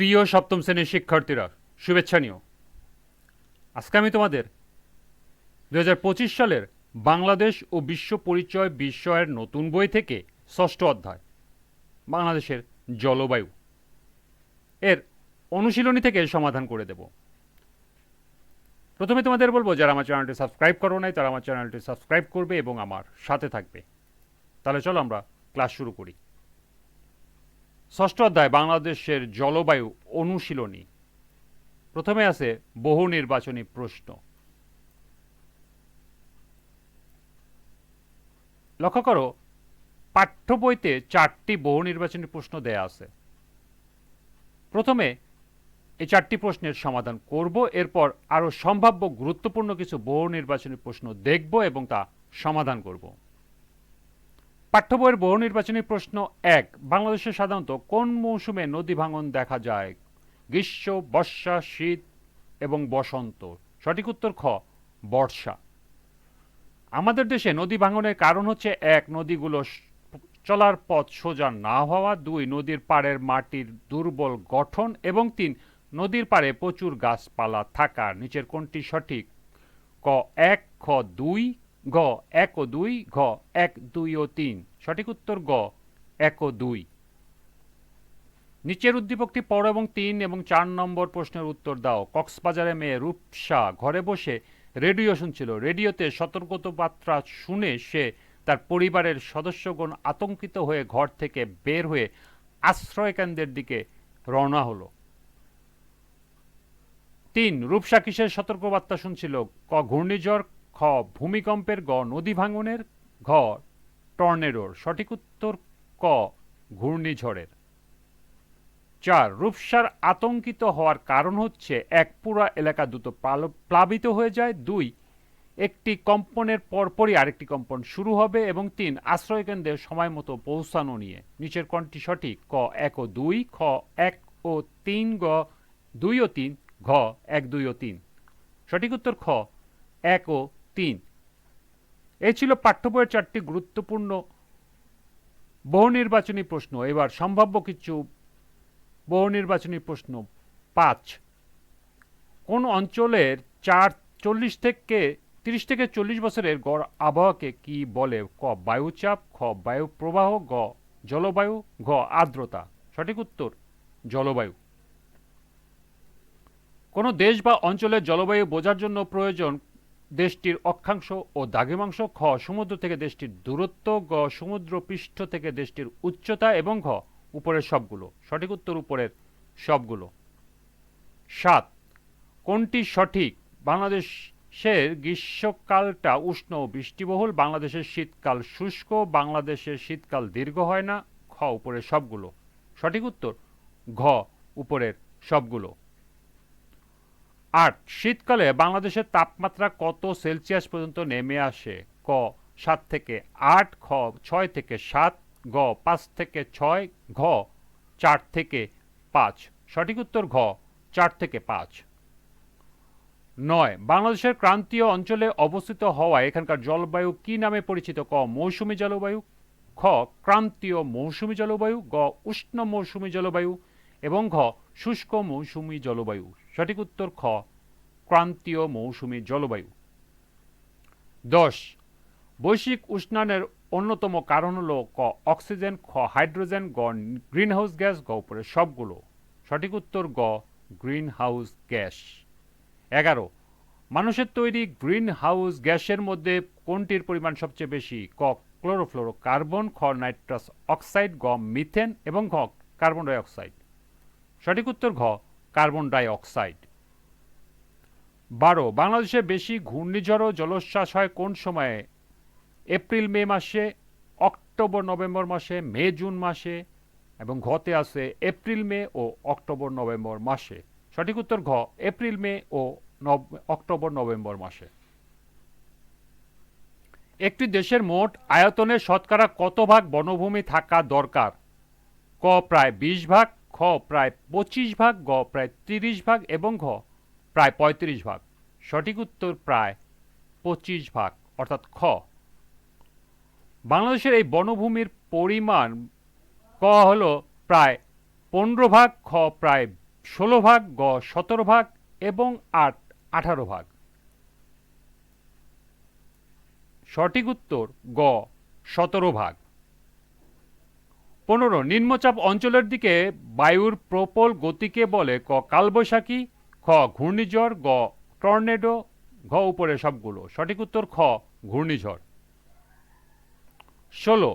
প্রিয় সপ্তম শ্রেণির শিক্ষার্থীরা, শুভেচ্ছা নিও। আজকে আমি তোমাদের দু হাজার পঁচিশ সালের বাংলাদেশ ও বিশ্ব পরিচয় বিষয়ের নতুন বই থেকে ষষ্ঠ অধ্যায়, বাংলাদেশের জলবায়ু, এর অনুশীলনী থেকে সমাধান করে দেব। প্রথমে তোমাদের বলব, যারা আমার চ্যানেলটি সাবস্ক্রাইব করো নাই, তারা আমার চ্যানেলটি সাবস্ক্রাইব করবে এবং আমার সাথে থাকবে। তাহলে চলো আমরা ক্লাস শুরু করি। ষষ্ঠ অধ্যায়, বাংলাদেশের জলবায়ু অনুশীলনী। প্রথমে আছে বহু নির্বাচনী প্রশ্ন। লক্ষ্য করো, পাঠ্য বইতে চারটি বহু নির্বাচনী প্রশ্ন দেয়া আছে। প্রথমে, এই চারটি প্রশ্নের সমাধান করব, এরপর আরও সম্ভাব্য গুরুত্বপূর্ণ কিছু বহু নির্বাচনী প্রশ্ন দেখব এবং তা সমাধান করব। পাঠ্য বইয়ের বহু নির্বাচনী প্রশ্ন এক, বাংলাদেশে সাধারণত কোন মৌসুমে নদী ভাঙন দেখা যায়? গ্রীষ্ম, বর্ষা, শীত এবং বসন্ত। সঠিক উত্তর খ, বর্ষা। আমাদের দেশে নদী ভাঙনের কারণ হচ্ছে এক, নদীগুলো চলার পথ সোজা না হওয়া, দুই, নদীর পাড়ের মাটির দুর্বল গঠন এবং তিন, নদীর পাড়ে প্রচুর গাছপালা থাকা। নিচের কোনটি সঠিক? ক, এক, খ, দুই গ, এক ও দুই, ঘ, এক, দুই ও তিন। সঠিক উত্তর গ, এক ও দুই। নিচের উদ্দীপকটি পড়ো এবং তিন এবং চার নম্বর প্রশ্নের উত্তর দাও। কক্সবাজারে মেয়ে রূপসা ঘরে বসে রেডিও শুনছিল। রেডিওতে সতর্কতাবার্তা শুনে সে তার পরিবারের সদস্যগণ আতঙ্কিত হয়ে ঘর থেকে বের হয়ে আশ্রয়কেন্দ্রের দিকে রওনা হলো। তিন, রূপসা কিসের সতর্কবার্তা শুনছিল? ক, ঘূর্ণিঝড় খ, ভূমিকম্পের গ, নদী ভাঙনের ঘ, টর্নেডোর, সঠিক উত্তর ক, ঘূর্ণিঝড়ের। চার, রূপসার আতঙ্কিত হওয়ার কারণ হচ্ছে এক পুরা এলাকা দ্রুত প্লাবিত হয়ে যায়। দুই, একটি কম্পনের পরপরই আরেকটি কম্পন শুরু হবে এবং তিন, আশ্রয়কেন্দ্রে সময় মতো পৌঁছানো নিয়ে। নিচের কোনটি সঠিক, ক, এক ও দুই, খ, এক ও তিন, গ, দুই ও তিন, ঘ, এক, দুই ও তিন। সঠিক উত্তর খ, এক ও তিন। এই ছিল পাঠ্য বইয়ের চারটি গুরুত্বপূর্ণ বহু নির্বাচনী প্রশ্ন। এবার সম্ভাব্য কিছু বহু নির্বাচনী প্রশ্ন। পাঁচ। কোন অঞ্চলের চার চল্লিশ থেকে তিরিশ থেকে চল্লিশ বছরের গড় আবহাওয়াকে কি বলে? ক, বায়ুচাপ, খ বায়ু প্রবাহ গ, জলবায়ু, ঘ, আর্দ্রতা? সঠিক উত্তর, জলবায়ু। কোনো দেশ বা অঞ্চলের জলবায়ু বোঝার জন্য প্রয়োজন দেশটির অক্ষাংশ ও দ্রাঘিমাংশ খ সমুদ্র থেকে দেশটির দূরত্ব, গ সমুদ্র পৃষ্ঠ থেকে দেশটির উচ্চতা এবং ঘ উপরের সবগুলো। সঠিক উত্তর উপরের সবগুলো। সাত, কোনটি সঠিক? বাংলাদেশের গ্রীষ্মকালটা উষ্ণ ও বৃষ্টিবহুল, বাংলাদেশের শীতকাল শুষ্ক, বাংলাদেশের শীতকাল দীর্ঘ হয় না? খ উপরের সবগুলো। সঠিক উত্তর, ঘ উপরের সবগুলো। আট, শীতকালে বাংলাদেশের তাপমাত্রা কত সেলসিয়াস পর্যন্ত নেমে আসে? ক, সাত থেকে আট, খ, ছয় থেকে সাত গ পাঁচ থেকে ছয়, ঘ, চার থেকে পাঁচ। সঠিক উত্তর ঘ, চার থেকে পাঁচ। নয়, বাংলাদেশের ক্রান্তীয় অঞ্চলে অবস্থিত হওয়ায় এখানকার জলবায়ু কি নামে পরিচিত? ক, মৌসুমী জলবায়ু। খ, ক্রান্তীয় মৌসুমী জলবায়ু। গ, উষ্ণ মৌসুমী জলবায়ু। এবং ঘ, শুষ্ক মৌসুমী জলবায়ু। সঠিক উত্তর খ, ক্রান্তীয় মৌসুমি জলবায়ু। দশ, বৈশ্বিক উষ্ণায়নের অন্যতম কারণ হল ক, অক্সিজেন, খ, হাইড্রোজেন, গ, গ্রিনহাউস গ্যাস, গ উপরে সবগুলো। সঠিক উত্তর গ গ্রিন হাউস গ্যাস। এগারো, মানুষের তৈরি গ্রিন হাউস গ্যাসের মধ্যে কোনটির পরিমাণ সবচেয়ে বেশি? ক ক্লোরোফ্লোরো কার্বন খ, নাইট্রাস অক্সাইড, গ, মিথেন এবং ঘ, কার্বন ডাইঅক্সাইড। সঠিক উত্তর ঘ কার্বন ডাই অক্সাইড বারো, বাংলাদেশে বেশি ঘূর্ণিঝড় ও জলোচ্ছ্বাস হয় কোন সময়ে? এপ্রিল, মে মাসে, অক্টোবর, নভেম্বর মাসে, মে, জুন মাসে, এবং ঘতে আছে এপ্রিল, মে ও অক্টোবর, নভেম্বর মাসে। সঠিক উত্তর ঘ, এপ্রিল, মে ও অক্টোবর, নভেম্বর মাসে। একটি দেশের মোট আয়তনের শতকরা কত ভাগ বনভূমি থাকা দরকার? ক, প্রায় বিশ ভাগ খ প্রায় পঁচিশ ভাগ, গ প্রায় তিরিশ ভাগ এবং ঘ প্রায় পঁয়ত্রিশ ভাগ। সঠিক উত্তর প্রায় পঁচিশ ভাগ, অর্থাৎ খ। বাংলাদেশের এই বনভূমির পরিমাণ ক হল প্রায় পনেরো ভাগ, খ প্রায় ষোলো ভাগ, গ সতেরো ভাগ এবং আট আঠারো ভাগ। সঠিক উত্তর গ সতেরো ভাগ। পনেরো, নিম্নচাপ অঞ্চলের দিকে বায়ুর প্রবল গতিকে বলে ক কালবৈশাখী, খ ঘূর্ণিঝড়, গ টর্নেডো, ঘ উপরে সবগুলো। সঠিক উত্তর খ, ঘূর্ণিঝড়। ষোলো,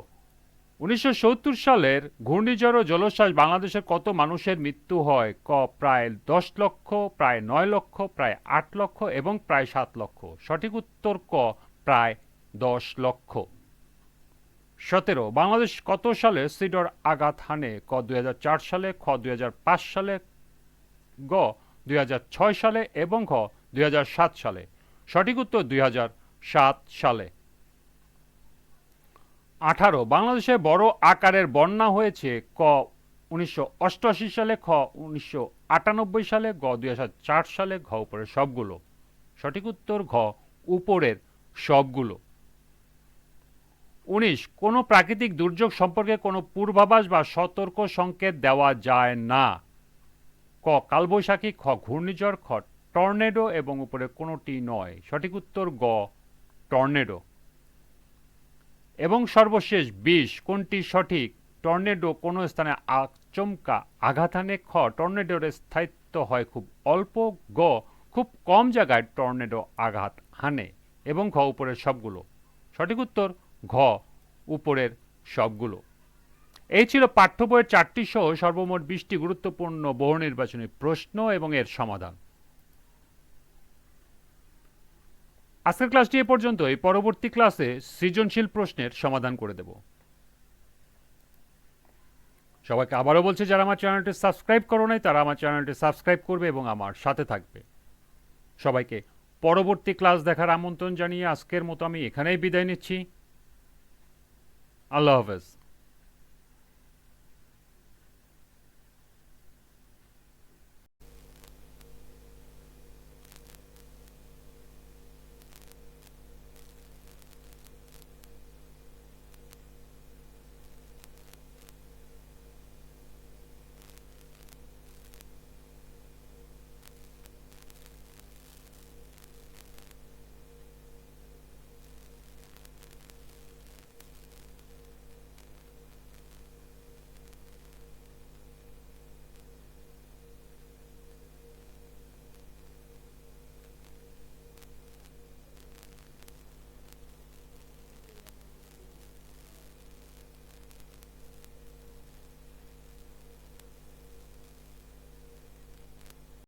উনিশশো সালের ঘূর্ণিঝড় ও জলোচ্ছ্বাস বাংলাদেশের কত মানুষের মৃত্যু হয়? ক, প্রায় দশ লক্ষ, প্রায় নয় লক্ষ, প্রায় আট লক্ষ এবং প্রায় সাত লক্ষ। সঠিক উত্তর ক, প্রায় দশ লক্ষ। সতেরো, বাংলাদেশ কত সালে সিডর আঘাত হানে? ক, দুই হাজার চার সালে, খ, দুই হাজার পাঁচ সালে, গ, দুই হাজার ছয় সালে এবং ঘ, দুই সালে। সঠিক উত্তর দুই হাজার সাত সালে। আঠারো, বাংলাদেশে বড় আকারের বন্যা হয়েছে। ক, উনিশশো অষ্টআশি সালে, খ, উনিশশো আটানব্বই সালে, গ, দুই হাজার চার সালে, ঘ উপরের সবগুলো। সঠিক উত্তর ঘ, উপরের সবগুলো। উনিশ, কোনো প্রাকৃতিক দুর্যোগ সম্পর্কে কোনো পূর্বাভাস বা সতর্ক সংকেত দেওয়া যায় না। ক, কালবৈশাখী, খ, ঘূর্ণিঝড়, খ, টর্নেডো এবং উপরে কোনোটি নয়। সঠিক উত্তর গ, টর্নেডো। এবং সর্বশেষ বিশ, কোনটি সঠিক? টর্নেডো কোনো স্থানে আচমকা আঘাত হানে খ, টর্নেডোর স্থায়িত্ব হয় খুব অল্প। গ, খুব কম জায়গায় টর্নেডো আঘাত হানে এবং খ, উপরের সবগুলো। সঠিক উত্তর ঘ, উপরের সবগুলো। এই ছিল পাঠ্য বইয়ের চারটি সহ সর্বমোট বিশটি গুরুত্বপূর্ণ বহু নির্বাচনী প্রশ্ন এবং এর সমাধান। আজকের ক্লাসটি এ পর্যন্তই। পরবর্তী ক্লাসে সৃজনশীল প্রশ্নের সমাধান করে দেব। সবাইকে আবারও বলছে, যারা আমার চ্যানেলটি সাবস্ক্রাইব করো নাই, তারা আমার চ্যানেলটি সাবস্ক্রাইব করবে এবং আমার সাথে থাকবে। সবাইকে পরবর্তী ক্লাস দেখার আমন্ত্রণ জানিয়ে আজকের মতো আমি এখানেই বিদায় নিচ্ছি। I love us.